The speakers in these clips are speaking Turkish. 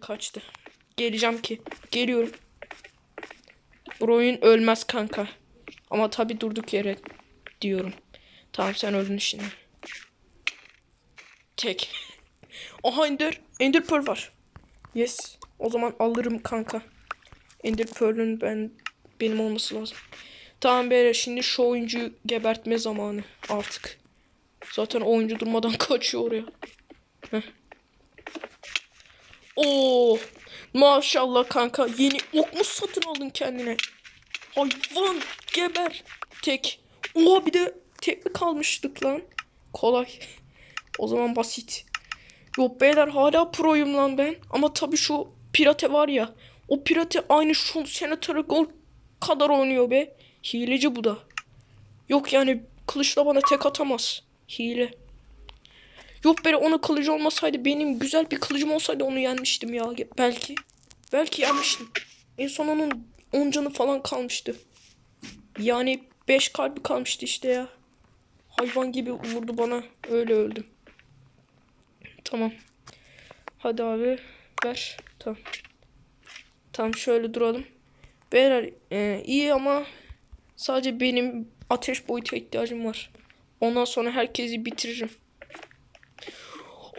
kaçtı. Geleceğim ki. Geliyorum. Bu oyun ölmez kanka. Ama tabi durduk yere diyorum. Tamam sen öldün şimdi. Tek. Aha Ender. Ender Pearl var. Yes. O zaman alırım kanka. Ender Pearl'ün ben benim olması lazım. Tamam beyler şimdi şu oyuncuyu gebertme zamanı artık. Zaten oyuncu durmadan kaçıyor oraya. Heh. Oo, maşallah kanka yeni ok mu satın aldın kendine? Hayvan geber. Tek. Oha bir de tek mi kalmıştık lan? Kolay. O zaman basit. Yok beyler hala proyum lan ben. Ama tabii şu pirate var ya. O pirate aynı şu senatörü gol kadar oynuyor be. Hileci bu da. Yok yani kılıçla bana tek atamaz. Hile. Yok böyle ona kılıcı olmasaydı benim güzel bir kılıcım olsaydı onu yenmiştim ya. Belki. Belki yenmiştim. En son onun 10 canı falan kalmıştı. Yani 5 kalbi kalmıştı işte ya. Hayvan gibi vurdu bana. Öyle öldüm. Tamam. Hadi abi ver. Tamam. Tamam şöyle duralım. Beyler e, iyi ama sadece benim ateş boyuta ihtiyacım var. Ondan sonra herkesi bitiririm.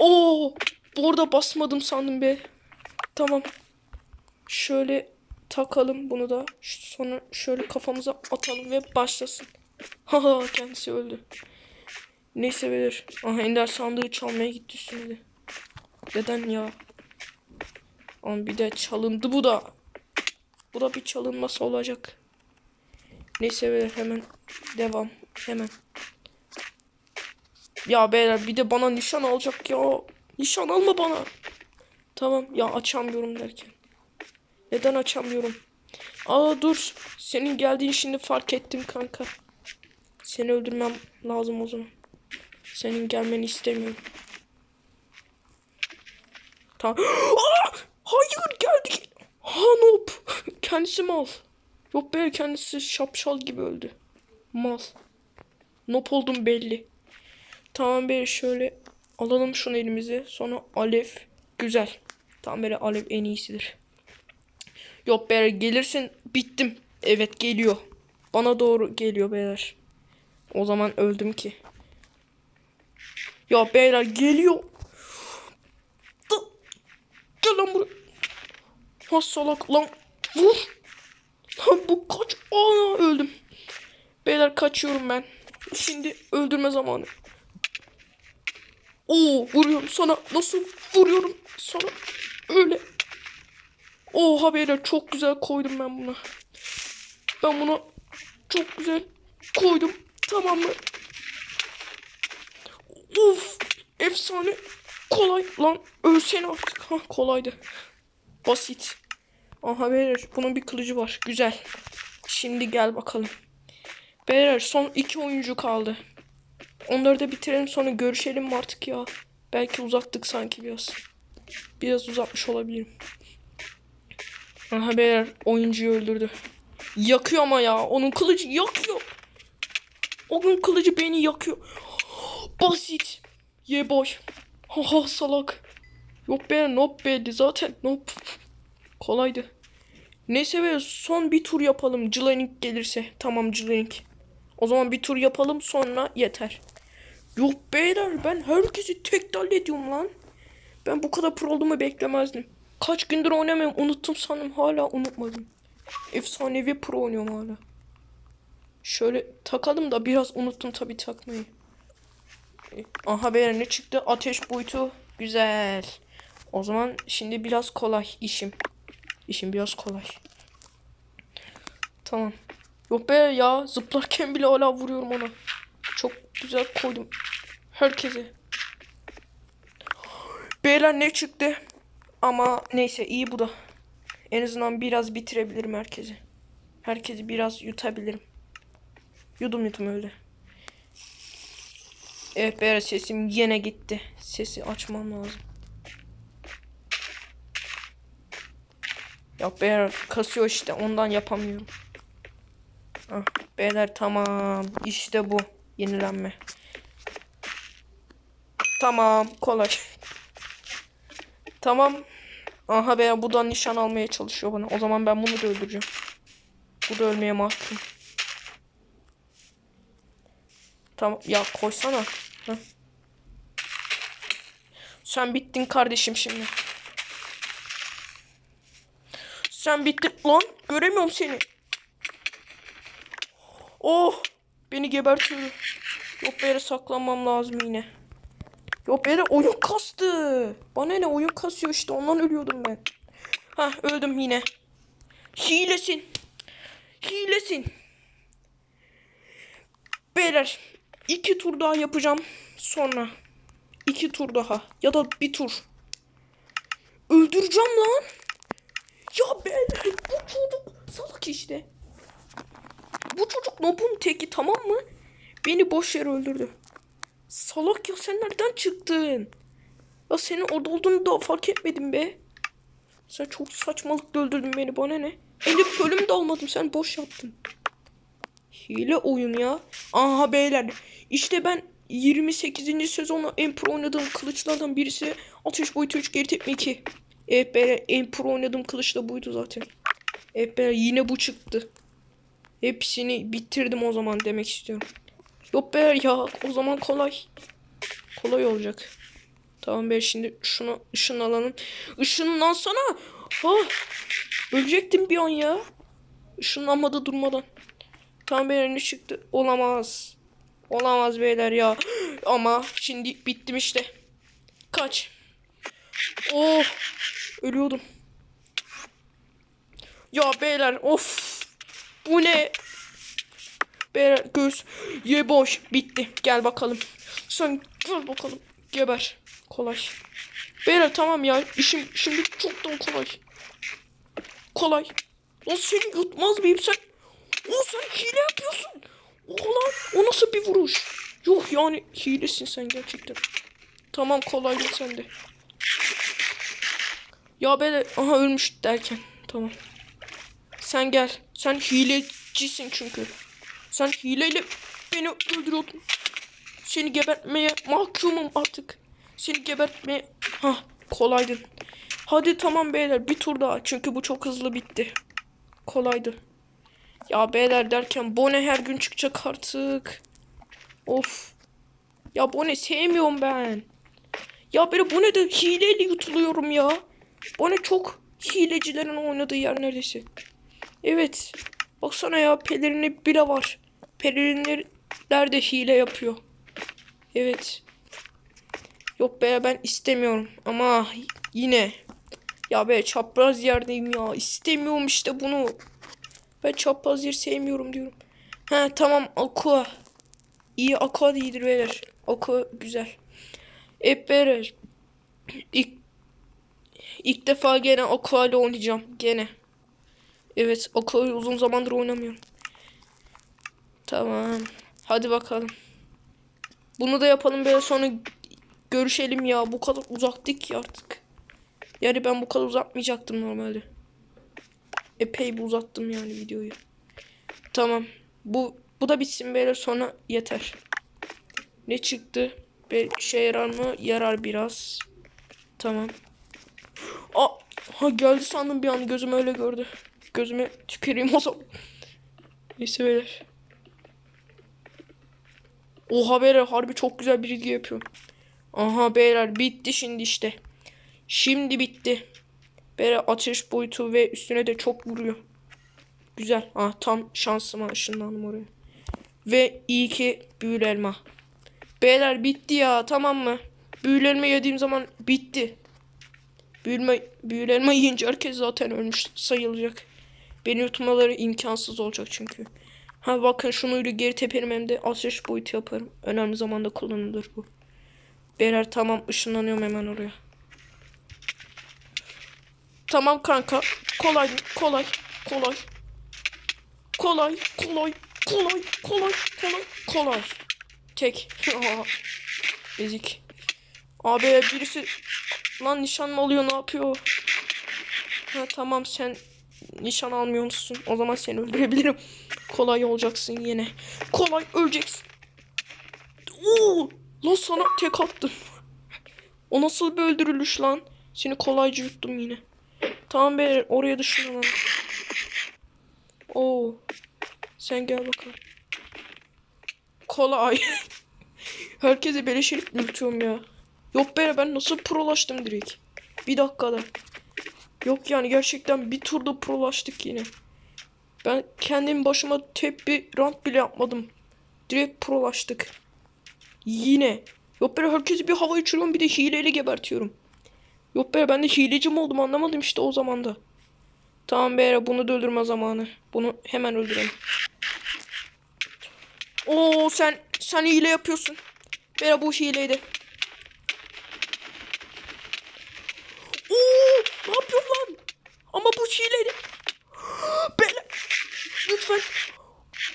Oo, bu arada basmadım sandım be. Tamam. Şöyle takalım bunu da. Sonra şöyle kafamıza atalım ve başlasın. Haha kendisi öldü. Neyse verir. Aha Ender sandığı çalmaya gitti üstüne de. Neden ya? Ama bir de çalındı bu da. Bu da bir çalınması olacak. Neyse verir hemen devam. Hemen. Ya beyler bir de bana nişan alacak ya. Nişan alma bana. Tamam ya açamıyorum derken. Neden açamıyorum? Aa dur. Senin geldiğin şimdi fark ettim kanka. Seni öldürmem lazım o zaman. Senin gelmeni istemiyorum. Tamam. Aa! Hayır geldi. Ha nope. Kendisi mal. Yok be kendisi şapşal gibi öldü. Mal. Nop oldum belli. Tamam böyle şöyle alalım şunu elimize. Sonra alev. Güzel. Tamam böyle alev en iyisidir. Yok beyler gelirsin bittim. Evet geliyor. Bana doğru geliyor beyler. O zaman öldüm ki. Ya beyler geliyor. Gel lan buraya. Ha salak lan. Vur. Lan bu kaç. Ana öldüm. Beyler kaçıyorum ben. Şimdi öldürme zamanı. Oo vuruyorum sana. Nasıl vuruyorum sana? Öyle. Oha beyler çok güzel koydum ben buna. Ben buna çok güzel koydum. Tamam mı? Of. Efsane. Kolay. Lan ölsene artık. Ha kolaydı. Basit. Aha beyler bunun bir kılıcı var. Güzel. Şimdi gel bakalım. Beyler son iki oyuncu kaldı. Onları da bitirelim sonra görüşelim mi artık ya? Belki uzattık sanki biraz. Biraz uzatmış olabilirim. Aha beyler oyuncuyu öldürdü. Yakıyor ama ya. Onun kılıcı yakıyor. Onun kılıcı beni yakıyor. Basit. Ye boy. Haha salak. Yok be nop belli zaten nop. Kolaydı. Neyse be son bir tur yapalım. Clank gelirse. Tamam Clank. O zaman bir tur yapalım sonra yeter. Yok beyler ben herkesi tek ediyorum lan. Ben bu kadar pro olduğumu beklemezdim. Kaç gündür oynamıyorum unuttum sandım hala unutmadım. Efsanevi pro oynuyorum hala. Şöyle takalım da biraz unuttum tabi takmayı. E, Aha beyler ne çıktı? Ateş boyutu. Güzel. O zaman şimdi biraz kolay işim. İşim biraz kolay. Tamam. Yok be ya zıplarken bile hala vuruyorum ona. Güzel koydum. Herkese. Beyler ne çıktı? Ama neyse iyi bu da. En azından biraz bitirebilirim herkesi. Herkesi biraz yutabilirim. Yudum yudum öyle. Evet beyler sesim yine gitti. Sesi açmam lazım. Ya beyler kasıyor işte ondan yapamıyorum. Ah, beyler tamam işte bu yenilenme. Tamam kolay. tamam. Aha be bu da nişan almaya çalışıyor bana. O zaman ben bunu da öldüreceğim. Bu da ölmeye mahkum. Tamam ya koysana. Heh. Sen bittin kardeşim şimdi. Sen bittin lan. Göremiyorum seni. Oh. Beni gebertiyor. Yok bir yere saklanmam lazım yine. Yok bir yere oyun kastı. Bana ne oyun kasıyor işte ondan ölüyordum ben. Ha öldüm yine. Hilesin. Hilesin. Beyler iki tur daha yapacağım sonra. iki tur daha ya da bir tur. Öldüreceğim lan. Ya beyler bu çocuk salak işte. Bu çocuk nobun teki tamam mı? Beni boş yere öldürdü. Salak ya sen nereden çıktın? Ya senin orada olduğunu da fark etmedim be. Sen çok saçmalıkla öldürdün beni bana ne? Elif bölüm de almadım sen boş yaptın. Hile oyun ya. Aha beyler. İşte ben 28. sezonla en pro oynadığım kılıçlardan birisi atış boyutu 3 geri tepme 2. Evet beyler en pro oynadığım kılıç da buydu zaten. Evet beyler yine bu çıktı. Hepsini bitirdim o zaman demek istiyorum. Yok be ya o zaman kolay. Kolay olacak. Tamam be şimdi şunu ışınlanalım. Işınlansana. Ha. Ölecektim bir an ya. Işınlanmadı durmadan. Tam be ne çıktı? Olamaz. Olamaz beyler ya. Ama şimdi bittim işte. Kaç. Oh. Ölüyordum. Ya beyler of. Bu ne? Beyler göz. Ye boş. Bitti. Gel bakalım. Sen gel bakalım. Geber. Kolay. Beyler tamam ya. İşim şimdi çok daha kolay. Kolay. O seni yutmaz mıyım sen? O sen hile yapıyorsun. Ulan o nasıl bir vuruş? Yok yani hilesin sen gerçekten. Tamam kolay değil sende. Ya böyle aha ölmüş derken. Tamam. Sen gel. Sen hilecisin çünkü. Sen hileyle beni öldürüyordun. Seni gebertmeye mahkumum artık. Seni gebertmeye... Hah kolaydın. Hadi tamam beyler bir tur daha. Çünkü bu çok hızlı bitti. Kolaydı. Ya beyler derken Bone her gün çıkacak artık. Of. Ya Bone sevmiyorum ben. Ya böyle Bone de hileyle yutuluyorum ya. Bone çok hilecilerin oynadığı yer neredeyse. Evet. Baksana ya pelerini bile var. Pelerinler de hile yapıyor. Evet. Yok be ben istemiyorum ama yine. Ya be çapraz yerdeyim ya. İstemiyorum işte bunu. Ben çapraz yer sevmiyorum diyorum. Ha tamam aqua. İyi aqua iyidir beyler. Aqua güzel. Hep beyler. İlk, ilk defa gene aqua ile oynayacağım. Gene. Evet aqua'yı uzun zamandır oynamıyorum. Tamam. Hadi bakalım. Bunu da yapalım böyle sonra görüşelim ya. Bu kadar uzaktık ki artık. Yani ben bu kadar uzatmayacaktım normalde. Epey bir uzattım yani videoyu. Tamam. Bu bu da bitsin böyle sonra yeter. Ne çıktı? Bir şey yarar mı? Yarar biraz. Tamam. Aa, ha geldi sandım bir an gözüm öyle gördü. Gözüme tüküreyim o zaman. Neyse beyler. Oha beyler harbi çok güzel bir ilgi yapıyorum. Aha beyler bitti şimdi işte. Şimdi bitti. Beyler atış boyutu ve üstüne de çok vuruyor. Güzel. Ah tam şansıma ışınlandım oraya. Ve iyi ki büyülü elma. Beyler bitti ya tamam mı? Büyülü elma yediğim zaman bitti. Büyülme, büyülü elma yiyince herkes zaten ölmüş sayılacak. Beni yutmaları imkansız olacak çünkü. Ha bakın şunu geri teperim hem de atış boyutu yaparım. Önemli zamanda kullanılır bu. Beyler tamam ışınlanıyorum hemen oraya. Tamam kanka. Kolay kolay kolay. Kolay kolay kolay kolay kolay kolay. Tek. Ezik. Abi birisi lan nişan mı alıyor ne yapıyor? Ha tamam sen nişan almıyor musun? O zaman seni öldürebilirim. Kolay olacaksın yine. Kolay öleceksin. Oo! Lan sana tek attım. O nasıl bir öldürülüş lan? Seni kolayca yuttum yine. Tamam beyler oraya dışlanalım. Oo. Sen gel bakalım. Kolay. Herkese beleşelik yürütüyorum ya. Yok be ben nasıl prolaştım direkt. Bir dakikada. Yok yani gerçekten bir turda prolaştık yine. Ben kendim başıma tek bir rant bile yapmadım. Direkt prolaştık. Yine. Yok be herkesi bir hava uçuruyorum bir de hileyle gebertiyorum. Yok be ben de hileci mi oldum anlamadım işte o zaman da. Tamam be bunu da öldürme zamanı. Bunu hemen öldürelim. Oo sen sen hile yapıyorsun. Bera bu hileydi. Oo ne yapıyorsun lan? Ama bu hileydi. Beyler lütfen.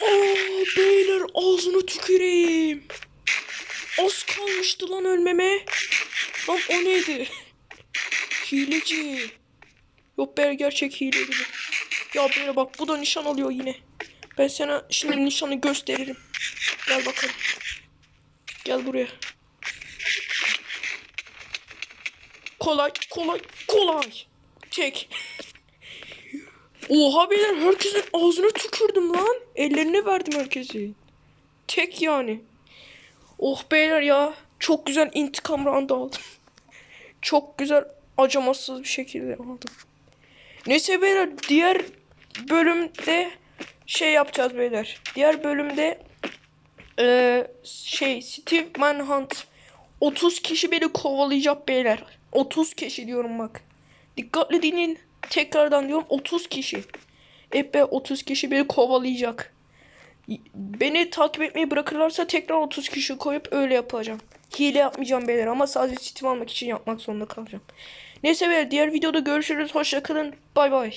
Oo beyler tüküreyim. Az kalmıştı lan ölmeme. Lan o neydi? Hileci. Yok be gerçek bu. Ya böyle bak bu da nişan alıyor yine. Ben sana şimdi nişanı gösteririm. Gel bakalım. Gel buraya. Kolay, kolay, kolay. Tek. Oha beyler herkesin ağzına tükürdüm lan. Ellerine verdim herkesi. Tek yani. Oh beyler ya. Çok güzel intikam roundu aldım. Çok güzel acımasız bir şekilde aldım. Neyse beyler diğer bölümde şey yapacağız beyler. Diğer bölümde eee, şey Steve Manhunt 30 kişi beni kovalayacak beyler. 30 kişi diyorum bak. Dikkatli dinleyin. Tekrardan diyorum 30 kişi. Hep be 30 kişi beni kovalayacak. Beni takip etmeyi bırakırlarsa tekrar 30 kişi koyup öyle yapacağım. Hile yapmayacağım beyler ama sadece Steam almak için yapmak zorunda kalacağım. Neyse beyler diğer videoda görüşürüz. Hoşçakalın. Bay bay.